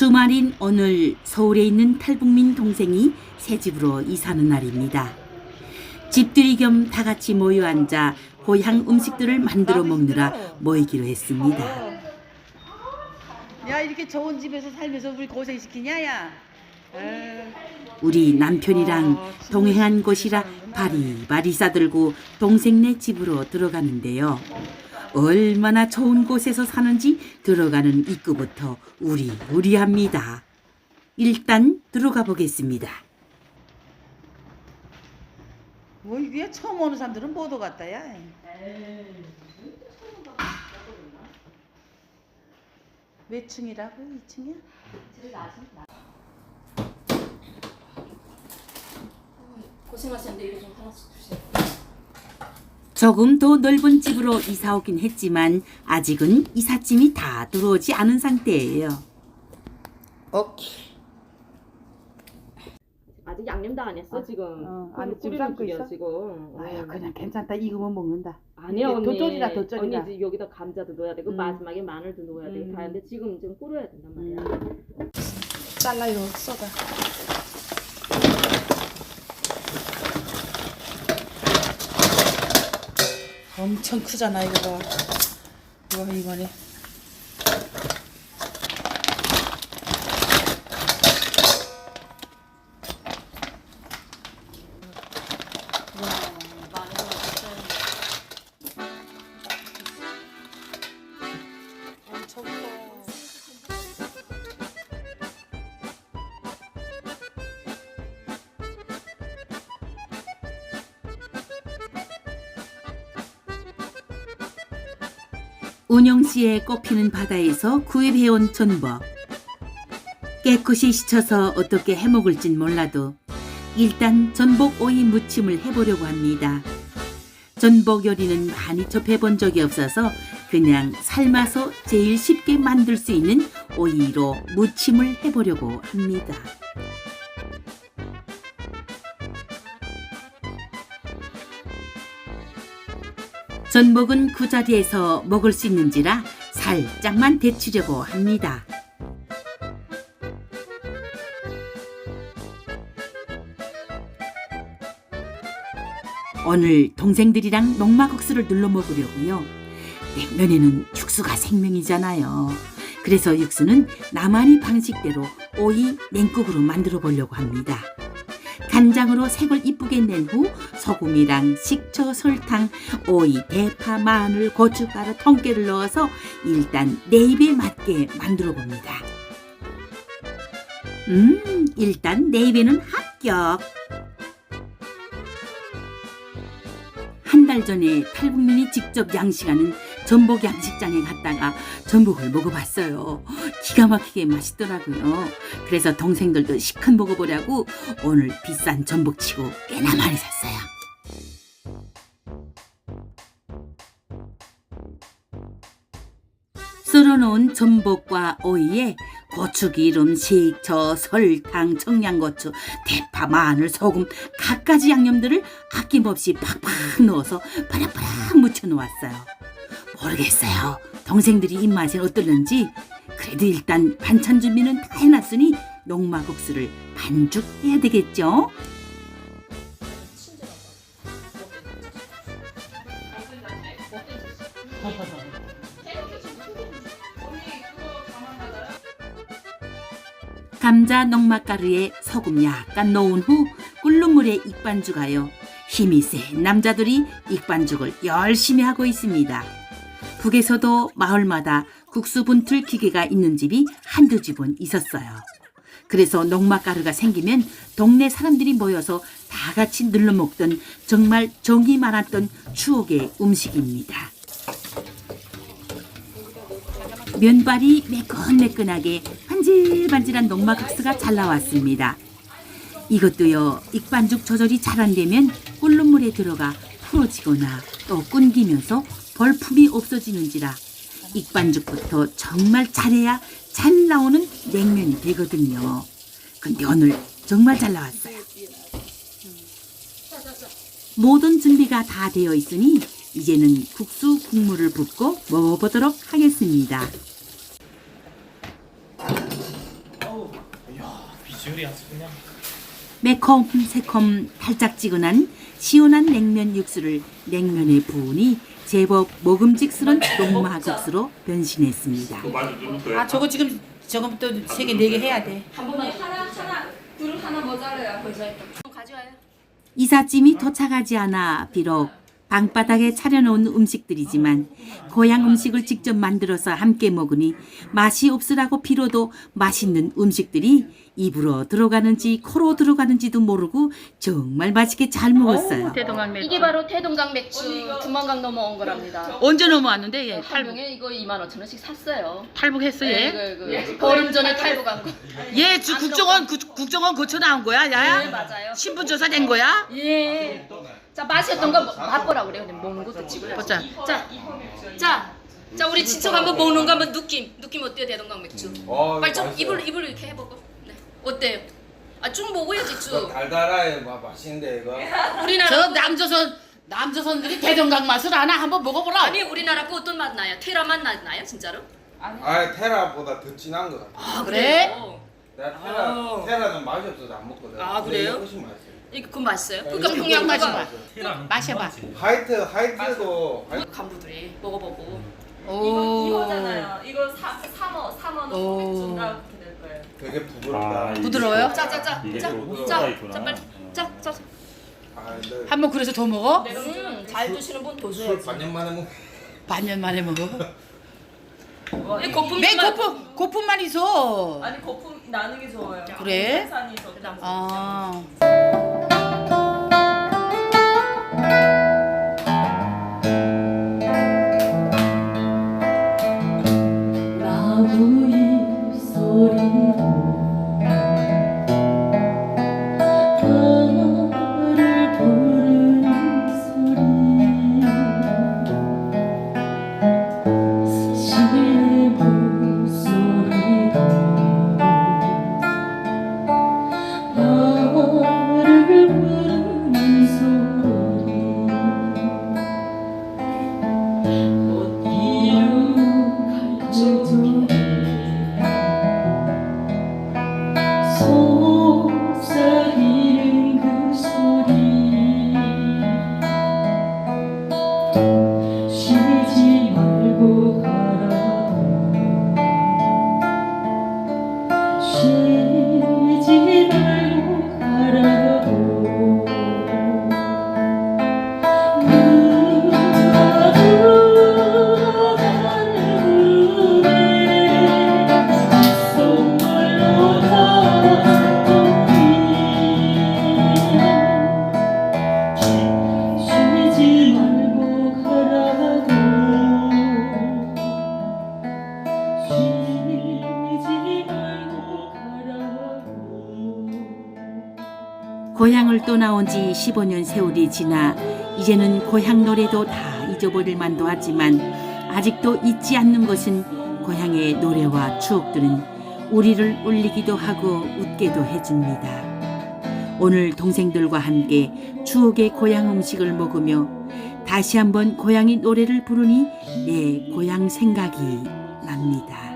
주말인 오늘 서울에 있는 탈북민 동생이 새 집으로 이사하는 날입니다. 집들이 겸 다 같이 모여 앉아 고향 음식들을 만들어 먹느라 모이기로 했습니다. 야 이렇게 좋은 집에서 살면서 우리 고생 시키냐 야 에이, 우리 남편이랑 동행한 곳이라 바리바리 싸들고 동생네 집으로 들어가는데요. 얼마나 좋은 곳에서 사는지 들어가는 입구부터 우리우리합니다. 일단 들어가 보겠습니다. 뭐 이게 처음 오는 사람들은 못 오갔다 야 몇 층이라고? 2층이야? 고생하셨는데 이거 좀 하나씩 주세요. 조금 더 넓은 집으로 이사 오긴 했지만 아직은 이삿짐이 다 들어오지 않은 상태예요. 오케이 아직 양념도 안 했어 아, 지금. 어, 아니, 지금 삶고 있어? 지금. 아유 어. 그냥 괜찮다 익으면 먹는다 아니야 언니. 덧절이라, 덧절이라. 언니 이제 여기다 감자도 넣어야 되고 음. 마지막에 마늘도 넣어야 되고 음. 다 하는데 지금 좀 끓여야 된단 말이야. 음. 잘라 이거 써다 엄청 크잖아 이거 봐. 이거 이거네 운영 씨의 꽃피는 바다에서 구입해온 전복. 깨끗이 씻어서 어떻게 해먹을진 몰라도 일단 전복 오이 무침을 해보려고 합니다. 전복 요리는 많이 접해본 적이 없어서 그냥 삶아서 제일 쉽게 만들 수 있는 오이로 무침을 해보려고 합니다. 전복은 그 자리에서 먹을 수 있는지라 살짝만 데치려고 합니다. 오늘 동생들이랑 녹마국수를 눌러 먹으려고요. 냉면에는 육수가 생명이잖아요. 그래서 육수는 나만의 방식대로 오이 냉국으로 만들어 보려고 합니다. 간장으로 색을 이쁘게 낸 후 소금이랑 식초, 설탕, 오이, 대파, 마늘, 고춧가루, 통깨를 넣어서 일단 내 입에 맞게 만들어 봅니다. 음, 일단 내 입에는 합격. 한 달 전에 탈북민이 직접 양식하는 전복 양식장에 갔다가 전복을 먹어봤어요. 기가 막히게 맛있더라고요. 그래서 동생들도 시큰 먹어보려고 오늘 비싼 전복치고 꽤나 많이 샀어요. 썰어놓은 전복과 오이에 고추기름, 식초, 설탕, 청양고추, 대파, 마늘, 소금 갖가지 양념들을 아낌없이 팍팍 넣어서 바락바락 묻혀놓았어요. 모르겠어요. 동생들이 입맛이 어떨는지 그래도 일단 반찬 준비는 다 해놨으니 녹마국수를 반죽해야 되겠죠? 감자 녹맛가루에 소금 약간 넣은 후 끓는 물에 익반죽하여 힘이 센 남자들이 익반죽을 열심히 하고 있습니다. 북에서도 마을마다 국수 분틀 기계가 있는 집이 한두 집은 있었어요. 그래서 녹맛가루가 생기면 동네 사람들이 모여서 다 같이 눌러 먹던 정말 정이 많았던 추억의 음식입니다. 면발이 매끈매끈하게 반질반질한 녹마국수가 잘 나왔습니다. 이것도요 익반죽 조절이 잘 안 되면 끓는 물에 들어가 풀어지거나 또 끈기면서 벌품이 없어지는지라 익반죽부터 정말 잘해야 잘 나오는 냉면이 되거든요. 근데 오늘 정말 잘 나왔어요. 모든 준비가 다 되어 있으니 이제는 국수 국물을 붓고 먹어보도록 하겠습니다. 매콤 새콤 달짝지근한 시원한 냉면 육수를 냉면에 부으니 제법 먹음직스런 녹마국수로 변신했습니다. 아 저거 지금 저거 또세 개네 개 해야 돼. 한 번만 하나 하나 그릇 하나 모자라요. 이삿짐이 도착하지 않아 비록 방바닥에 차려놓은 음식들이지만 고향 음식을 직접 만들어서 함께 먹으니 맛이 없으라고 비로도 맛있는 음식들이 입으로 들어가는지 코로 들어가는지도 모르고 정말 맛있게 잘 먹었어요. 대동강 맥주. 이게 바로 대동강 맥주 두만강 넘어온 거랍니다. 언제 넘어왔는데 얘한 탈북 병에 이거 2만 5천 원씩 샀어요. 탈북했어 네, 얘? 그, 그, 보름 전에 탈북한 거. 얘 주, 국정원 구, 국정원 거쳐 나온 거야 네, 야야? 맞아요. 신분 조사 된 거야? 예. 자 맛있었던 거 맛보라 그래요. 근데 먹는 것도 찍어요. 보자. 자, 자, 자 우리 친척 한번 먹는 거 한번 느낌 느낌 어때요 대동강 맥주? 어, 빨리 좀. 입을 입을 이렇게 해보고. 네. 어때요? 아쭉 먹어야지 쭉. 달달해 막 맛있는데 이거 우리나라 저 남조선 남조선들이 대동강 맛을 아나 한번 먹어보라. 아니 우리나라 거 어떤 맛 나요? 테라 맛 나, 나요 진짜로? 아 테라보다 더 진한 것 같아 아 그래? 내가 테라 아. 테라는 맛이 없어서 안 먹거든 아, 그래요? 근데 이거 훨씬 맛있어요 이거 그거 맛있어요? 네, 그러니까 이거 평양 맛이 거가 맛. 마셔봐. 하이트 하이트도 하이트 간부들이 먹어보고 오. 이거잖아요. 이거 사, 3호, 3호 오. 소맥주인가 그렇게 될 거예요. 되게 부드럽다 아, 부드러워요? 이게 있구나. 자, 자. 아 근데 한번 그래서 더 먹어? 음, 잘 드시는 분 줘야지. 반년 만에 먹 반년 만에 먹어. 이 거품 매만 고품 고품만 있어. 아니 거품 나는 게 좋아요. 그래? 산이 더 아. 고향을 떠나온 지 15년 세월이 지나 이제는 고향 노래도 다 잊어버릴 만도 하지만 아직도 잊지 않는 것은 고향의 노래와 추억들은 우리를 울리기도 하고 웃게도 해줍니다. 오늘 동생들과 함께 추억의 고향 음식을 먹으며 다시 한번 고향의 노래를 부르니 내 고향 생각이 납니다.